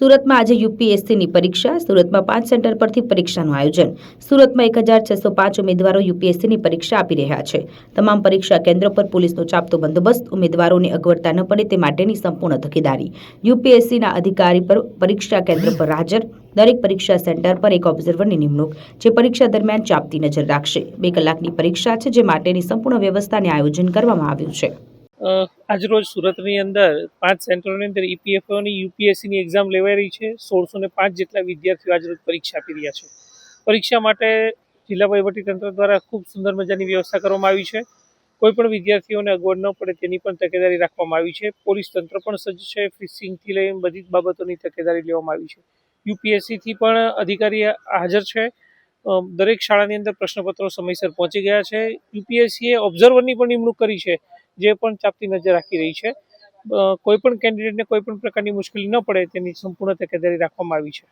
સુરતમાં આજે યુપીએસસીની પરીક્ષા, સુરતમાં પાંચ સેન્ટર પરથી પરીક્ષાનું આયોજન. સુરતમાં એક હજાર છસો પાંચ ઉમેદવારો યુપીએસસીની પરીક્ષા આપી રહ્યા છે. તમામ પરીક્ષા કેન્દ્રો પર પોલીસનો ચાપતો બંદોબસ્ત, ઉમેદવારોને અગવડતા ન પડે તે માટેની સંપૂર્ણ તકેદારી. યુપીએસસીના અધિકારી પર, પરીક્ષા કેન્દ્ર પર હાજર, દરેક પરીક્ષા સેન્ટર પર એક ઓબ્ઝર્વરની નિમણૂક, જે પરીક્ષા દરમિયાન ચાપતી નજર રાખશે. બે કલાકની પરીક્ષા છે જે માટેની સંપૂર્ણ વ્યવસ્થાને આયોજન કરવામાં આવ્યું છે. આજરોજ સુરતની અંદર પાંચ સેન્ટરોની અંદર ઈપીએફઓની યુપીએસસીની એક્ઝામ લેવાઈ રહી છે. સોળસો ને પાંચ જેટલા વિદ્યાર્થીઓ આજરોજ પરીક્ષા આપી રહ્યા છે. પરીક્ષા માટે જિલ્લા વહીવટીતંત્ર દ્વારા ખૂબ સુંદર મજાની વ્યવસ્થા કરવામાં આવી છે. કોઈ પણ વિદ્યાર્થીઓને અગવડ ન પડે તેની પણ તકેદારી રાખવામાં આવી છે. પોલીસ તંત્ર પણ સજ્જ છે. ફિશિંગથી લઈને બધી જ બાબતોની તકેદારી લેવામાં આવી છે. યુપીએસસીથી પણ અધિકારી હાજર છે. દરેક શાળાની અંદર પ્રશ્નપત્રો સમયસર પહોંચી ગયા છે. યુપીએસસીએ ઓબ્ઝર્વરની પણ નિમણૂક કરી છે. જે પણ ચાપતી નજર રાખી રહી છે કોઈ પણ કેન્ડિડેટને કોઈ પણ પ્રકારની મુશ્કેલી ન પડે તેની સંપૂર્ણ તકેદારી રાખવામાં આવી છે.